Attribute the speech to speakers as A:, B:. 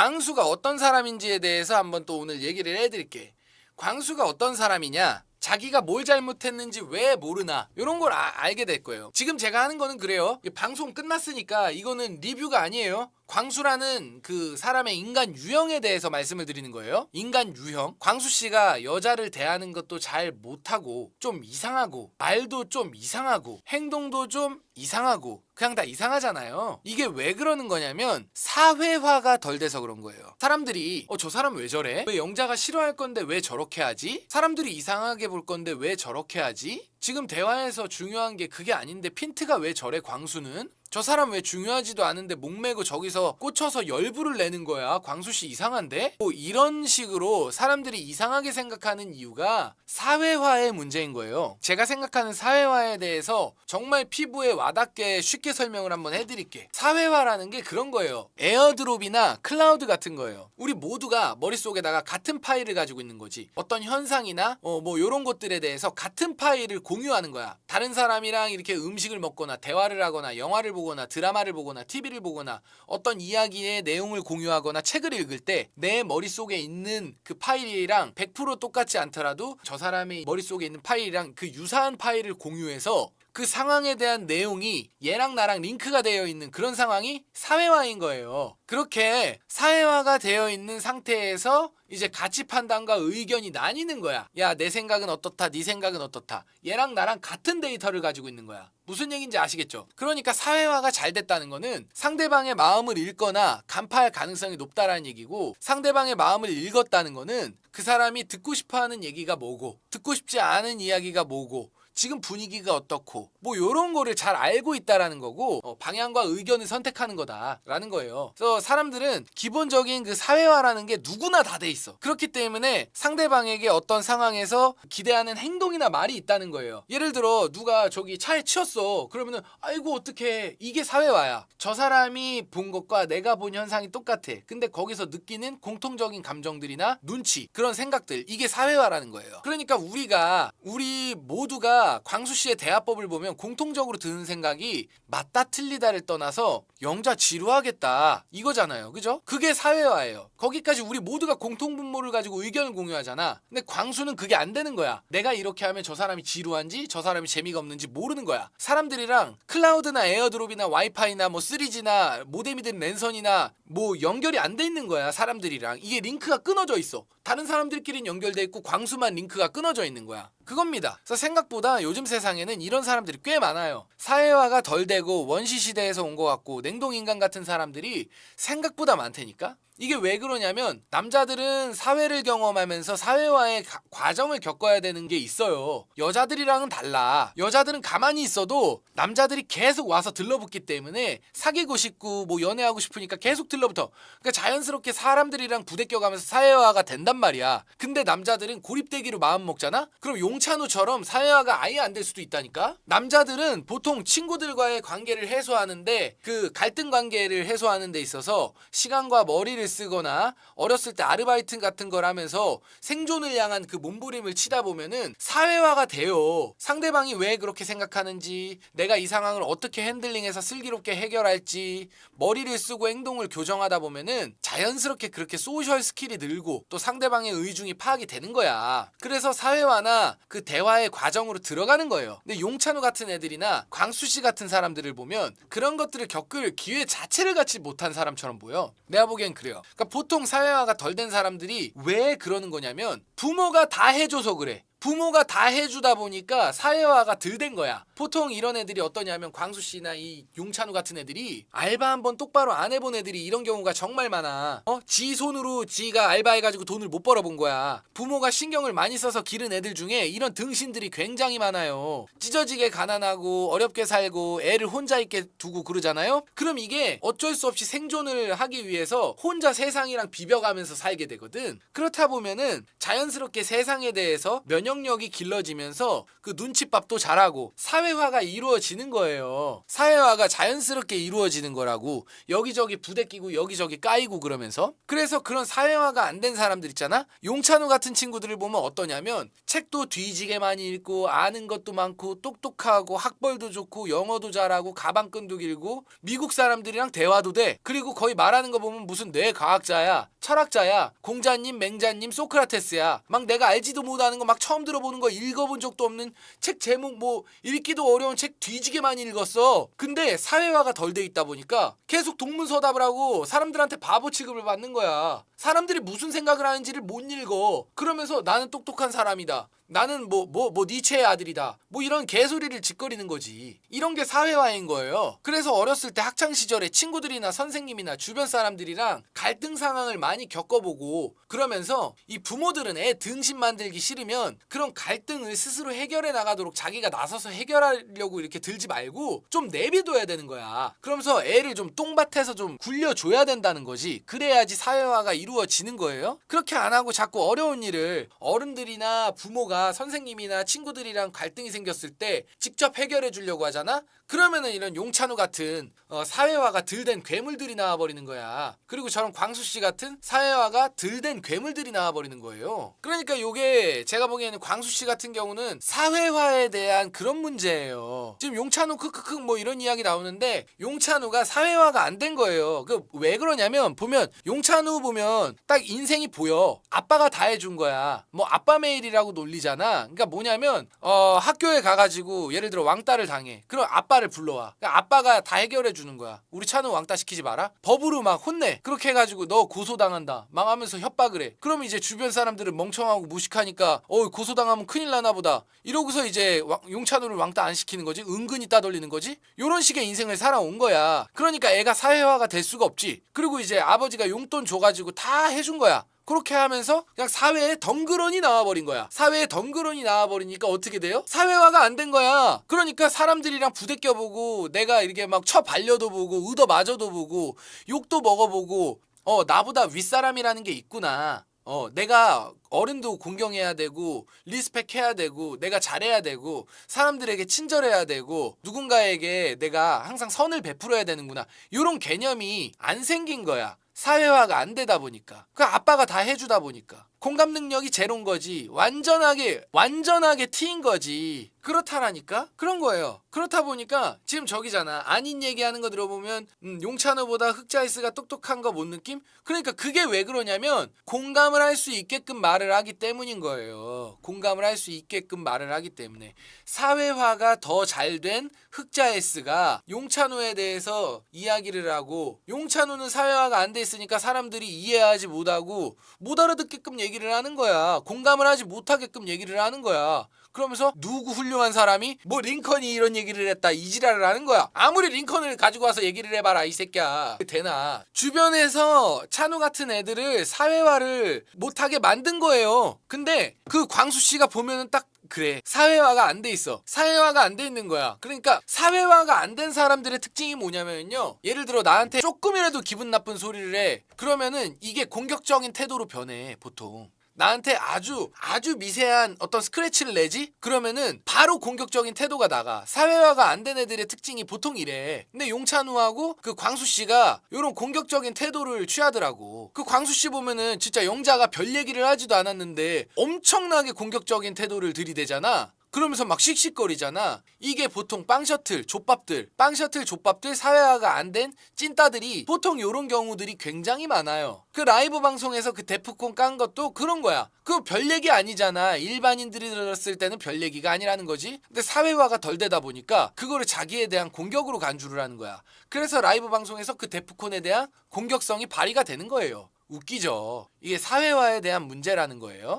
A: 광수가 어떤 사람인지에 대해서 한번 또 오늘 얘기를 해드릴게. 광수가 어떤 사람이냐? 자기가 뭘 잘못했는지 왜 모르나 이런 걸 아- 알게 될 거예요. 지금 제가 하는 거는 그래요. 이 방송 끝났으니까 이거는 리뷰가 아니에요. 광수라는 그 사람의 인간 유형에 대해서 말씀을 드리는 거예요. 인간 유형. 광수 씨가 여자를 대하는 것도 잘 못하고 좀 이상하고 말도 좀 이상하고 행동도 좀 이상하고 그냥 다 이상하잖아요. 이게 왜 그러는 거냐면 사회화가 덜 돼서 그런 거예요. 사람들이 어 저 사람 왜 저래? 왜 영자가 싫어할 건데 왜 저렇게 하지? 사람들이 이상하게 볼 건데 왜 저렇게 하지? 지금 대화에서 중요한 게 그게 아닌데 핀트가 왜 저래 광수는? 저 사람 왜 중요하지도 않은데 목매고 저기서 꽂혀서 열불을 내는 거야. 광수 씨 이상한데? 뭐 이런 식으로 사람들이 이상하게 생각하는 이유가 사회화의 문제인 거예요. 제가 생각하는 사회화에 대해서 정말 피부에 와닿게 쉽게 설명을 한번 해드릴게. 사회화라는 게 그런 거예요. 에어드롭이나 클라우드 같은 거예요. 우리 모두가 머릿속에다가 같은 파일을 가지고 있는 거지. 어떤 현상이나 어, 뭐 이런 것들에 대해서 같은 파일을 공유하는 거야. 다른 사람이랑 이렇게 음식을 먹거나 대화를 하거나 영화를 보거나 드라마를 보거나 TV를 보거나 어떤 이야기의 내용을 공유하거나 책을 읽을 때 내 머릿속에 있는 그 파일이랑 100% 똑같지 않더라도 저 사람의 머릿속에 있는 파일이랑 그 유사한 파일을 공유해서 그 상황에 대한 내용이 얘랑 나랑 링크가 되어 있는 그런 상황이 사회화인 거예요. 그렇게 사회화가 되어 있는 상태에서 이제 가치 판단과 의견이 나뉘는 거야. 야, 내 생각은 어떻다, 네 생각은 어떻다. 얘랑 나랑 같은 데이터를 가지고 있는 거야. 무슨 얘기인지 아시겠죠? 그러니까 사회화가 잘 됐다는 거는 상대방의 마음을 읽거나 간파할 가능성이 높다라는 얘기고 상대방의 마음을 읽었다는 거는 그 사람이 듣고 싶어 하는 얘기가 뭐고 듣고 싶지 않은 이야기가 뭐고 지금 분위기가 어떻고 뭐 요런 거를 잘 알고 있다라는 거고 어, 방향과 의견을 선택하는 거다라는 거예요. 그래서 사람들은 기본적인 그 사회화라는 게 누구나 다 돼 있어. 그렇기 때문에 상대방에게 어떤 상황에서 기대하는 행동이나 말이 있다는 거예요. 예를 들어 누가 저기 차에 치였어. 그러면은 아이고 어떡해. 이게 사회화야. 저 사람이 본 것과 내가 본 현상이 똑같아. 근데 거기서 느끼는 공통적인 감정들이나 눈치 그런 생각들 이게 사회화라는 거예요. 그러니까 우리가 우리 모두가 광수 씨의 대화법을 보면 공통적으로 드는 생각이 맞다 틀리다를 떠나서 영자 지루하겠다 이거잖아요. 그죠? 그게 사회화예요. 거기까지 우리 모두가 공통 분모를 가지고 의견을 공유하잖아. 근데 광수는 그게 안 되는 거야. 내가 이렇게 하면 저 사람이 지루한지 저 사람이 재미가 없는지 모르는 거야. 사람들이랑 클라우드나 에어드롭이나 와이파이나 뭐 3G나 모뎀이든 랜선이나 뭐 연결이 안 돼 있는 거야. 사람들이랑 이게 링크가 끊어져 있어. 다른 사람들끼리는 연결돼 있고 광수만 링크가 끊어져 있는 거야. 그겁니다. 그래서 생각보다 요즘 세상에는 이런 사람들이 꽤 많아요. 사회화가 덜 되고 원시 시대에서 온 것 같고 냉동 인간 같은 사람들이 생각보다 많다니까. 이게 왜 그러냐면 남자들은 사회를 경험하면서 사회화의 가- 과정을 겪어야 되는 게 있어요. 여자들이랑은 달라. 여자들은 가만히 있어도 남자들이 계속 와서 들러붙기 때문에 사귀고 싶고 뭐 연애하고 싶으니까 계속 들러붙어. 그러니까 자연스럽게 사람들이랑 부대껴가면서 사회화가 된단 말이야. 근데 남자들은 고립되기로 마음 먹잖아. 그럼 용찬우처럼 사회화가 아예 안 될 수도 있다니까. 남자들은 보통 친구들과의 관계를 해소하는데 그 갈등 관계를 해소하는 데 있어서 시간과 머리를 쓰거나 어렸을 때 아르바이트 같은 걸 하면서 생존을 향한 그 몸부림을 치다 보면은 사회화가 돼요. 상대방이 왜 그렇게 생각하는지, 내가 이 상황을 어떻게 핸들링해서 슬기롭게 해결할지, 머리를 쓰고 행동을 교정하다 보면은 자연스럽게 그렇게 소셜 스킬이 늘고 또 상대방의 의중이 파악이 되는 거야. 그래서 사회화나 그 대화의 과정으로 들어가는 거예요. 근데 용찬우 같은 애들이나 광수 씨 같은 사람들을 보면 그런 것들을 겪을 기회 자체를 갖지 못한 사람처럼 보여. 내가 보기엔 그래요. 그러니까 보통 사회화가 덜 된 사람들이 왜 그러는 거냐면 부모가 다 해줘서 그래. 부모가 다 해주다 보니까 사회화가 덜 된 거야. 보통 이런 애들이 어떠냐면 광수 씨나 이 용찬우 같은 애들이 알바 한번 똑바로 안 해본 애들이 이런 경우가 정말 많아. 어? 지 손으로 지가 알바해가지고 돈을 못 벌어본 거야. 부모가 신경을 많이 써서 기른 애들 중에 이런 등신들이 굉장히 많아요. 찢어지게 가난하고 어렵게 살고 애를 혼자 있게 두고 그러잖아요. 그럼 이게 어쩔 수 없이 생존을 하기 위해서 혼자 세상이랑 비벼가면서 살게 되거든. 그렇다 보면은 자연스럽게 세상에 대해서 면역 기억력이 길러지면서 그 눈치밥도 잘하고 사회화가 이루어지는 거예요. 사회화가 자연스럽게 이루어지는 거라고 여기저기 부대 끼고 여기저기 까이고 그러면서 그래서 그런 사회화가 안 된 사람들 있잖아. 용찬우 같은 친구들을 보면 어떠냐면 책도 뒤지게 많이 읽고 아는 것도 많고 똑똑하고 학벌도 좋고 영어도 잘하고 가방끈도 길고 미국 사람들이랑 대화도 돼. 그리고 거의 말하는 거 보면 무슨 뇌 과학자야, 철학자야, 공자님, 맹자님, 소크라테스야. 막 내가 알지도 못하는 거 막 처음 들어보는 거 읽어본 적도 없는 책 제목 뭐 읽기도 어려운 책 뒤지게 많이 읽었어. 근데 사회화가 덜 돼 있다 보니까 계속 동문서답을 하고 사람들한테 바보 취급을 받는 거야. 사람들이 무슨 생각을 하는지를 못 읽어. 그러면서 나는 똑똑한 사람이다. 나는 뭐 뭐 뭐 니체의 아들이다. 뭐 이런 개소리를 짓거리는 거지. 이런 게 사회화인 거예요. 그래서 어렸을 때 학창 시절에 친구들이나 선생님이나 주변 사람들이랑 갈등 상황을 많이 겪어보고 그러면서 이 부모들은 애 등신 만들기 싫으면 그런 갈등을 스스로 해결해 나가도록 자기가 나서서 해결하려고 이렇게 들지 말고 좀 내비둬야 되는 거야. 그러면서 애를 좀 똥밭에서 좀 굴려줘야 된다는 거지. 그래야지 사회화가 이루어지는 거예요. 그렇게 안 하고 자꾸 어려운 일을 어른들이나 부모가 선생님이나 친구들이랑 갈등이 생겼을 때 직접 해결해 주려고 하잖아. 그러면은 이런 용찬우 같은 어, 사회화가 덜된 괴물들이 나와버리는 거야. 그리고 저런 광수 씨 같은 사회화가 덜된 괴물들이 나와버리는 거예요. 그러니까 요게 제가 보기에는 광수 씨 같은 경우는 사회화에 대한 그런 문제예요. 지금 용찬우 크크크 뭐 이런 이야기 나오는데 용찬우가 사회화가 안 된 거예요. 그 왜 그러냐면 보면 용찬우 보면 딱 인생이 보여. 아빠가 다 해준 거야. 뭐 아빠 메일이라고 놀리 잖아. 그러니까 뭐냐면 어 학교에 가가지고 예를 들어 왕따를 당해. 그럼 아빠를 불러와. 그러니까 아빠가 다 해결해 주는 거야. 우리 찬우 왕따 시키지 마라. 법으로 막 혼내. 그렇게 해가지고 너 고소당한다. 막 하면서 협박을 해. 그럼 이제 주변 사람들은 멍청하고 무식하니까 어 고소당하면 큰일 나나 보다. 이러고서 이제 왕- 용찬우를 왕따 안 시키는 거지. 은근히 따돌리는 거지. 요런 식의 인생을 살아온 거야. 그러니까 애가 사회화가 될 수가 없지. 그리고 이제 아버지가 용돈 줘가지고 다 해준 거야. 그렇게 하면서 그냥 사회에 덩그러니 나와버린 거야. 사회에 덩그러니 나와버리니까 어떻게 돼요? 사회화가 안 된 거야. 그러니까 사람들이랑 부대껴보고 내가 이렇게 막 쳐 발려도 보고 맞아도 보고 욕도 먹어보고 어 나보다 윗사람이라는 게 있구나. 어 내가 어른도 공경해야 되고 리스펙해야 되고 내가 잘해야 되고 사람들에게 친절해야 되고 누군가에게 내가 항상 선을 베풀어야 되는구나. 이런 개념이 안 생긴 거야. 사회화가 안 되다 보니까 그 아빠가 다 해주다 보니까 공감 능력이 제로인 거지. 완전하게 완전하게 T인 거지. 그렇다라니까? 그런 거예요. 그렇다 보니까 지금 저기잖아. 아닌 얘기하는 거 들어보면 음, 용찬호보다 흑자이스가 똑똑한 거 못 느낌? 그러니까 그게 왜 그러냐면 공감을 할 수 있게끔 말을 하기 때문인 거예요. 공감을 할 수 있게끔 말을 하기 때문에. 사회화가 더 잘 된 흑자에스가 용찬우에 대해서 이야기를 하고 용찬우는 사회화가 안 돼 있으니까 사람들이 이해하지 못하고 못 알아듣게끔 얘기를 하는 거야. 공감을 하지 못하게끔 얘기를 하는 거야. 그러면서 누구 훌륭한 사람이 뭐 링컨이 이런 얘기를 했다 이지랄을 하는 거야. 아무리 링컨을 가지고 와서 얘기를 해봐라 이 새끼야. 되나? 주변에서 찬우 같은 애들을 사회화를 못하게 만든 거예요. 근데 그 광수 씨가 보면은 딱 그래 사회화가 안 돼 있어. 사회화가 안 돼 있는 거야. 그러니까 사회화가 안 된 사람들의 특징이 뭐냐면요. 예를 들어 나한테 조금이라도 기분 나쁜 소리를 해. 그러면은 이게 공격적인 태도로 변해 보통 나한테 아주 아주 미세한 어떤 스크래치를 내지? 그러면은 바로 공격적인 태도가 나가. 사회화가 안 된 애들의 특징이 보통 이래. 근데 용찬우하고 그 광수 씨가 이런 공격적인 태도를 취하더라고. 그 광수 씨 보면은 진짜 영자가 별 얘기를 하지도 않았는데 엄청나게 공격적인 태도를 들이대잖아 그러면서 막 씩씩거리잖아. 이게 보통 빵 셔틀, 족밥들, 빵 셔틀, 족밥들 사회화가 안 된 찐따들이 보통 요런 경우들이 굉장히 많아요. 그 라이브 방송에서 그 데프콘 깐 것도 그런 거야. 그 별 얘기 아니잖아. 일반인들이 들었을 때는 별 얘기가 아니라는 거지. 근데 사회화가 덜 되다 보니까 그거를 자기에 대한 공격으로 간주를 하는 거야. 그래서 라이브 방송에서 그 데프콘에 대한 공격성이 발휘가 되는 거예요. 웃기죠. 이게 사회화에 대한 문제라는 거예요.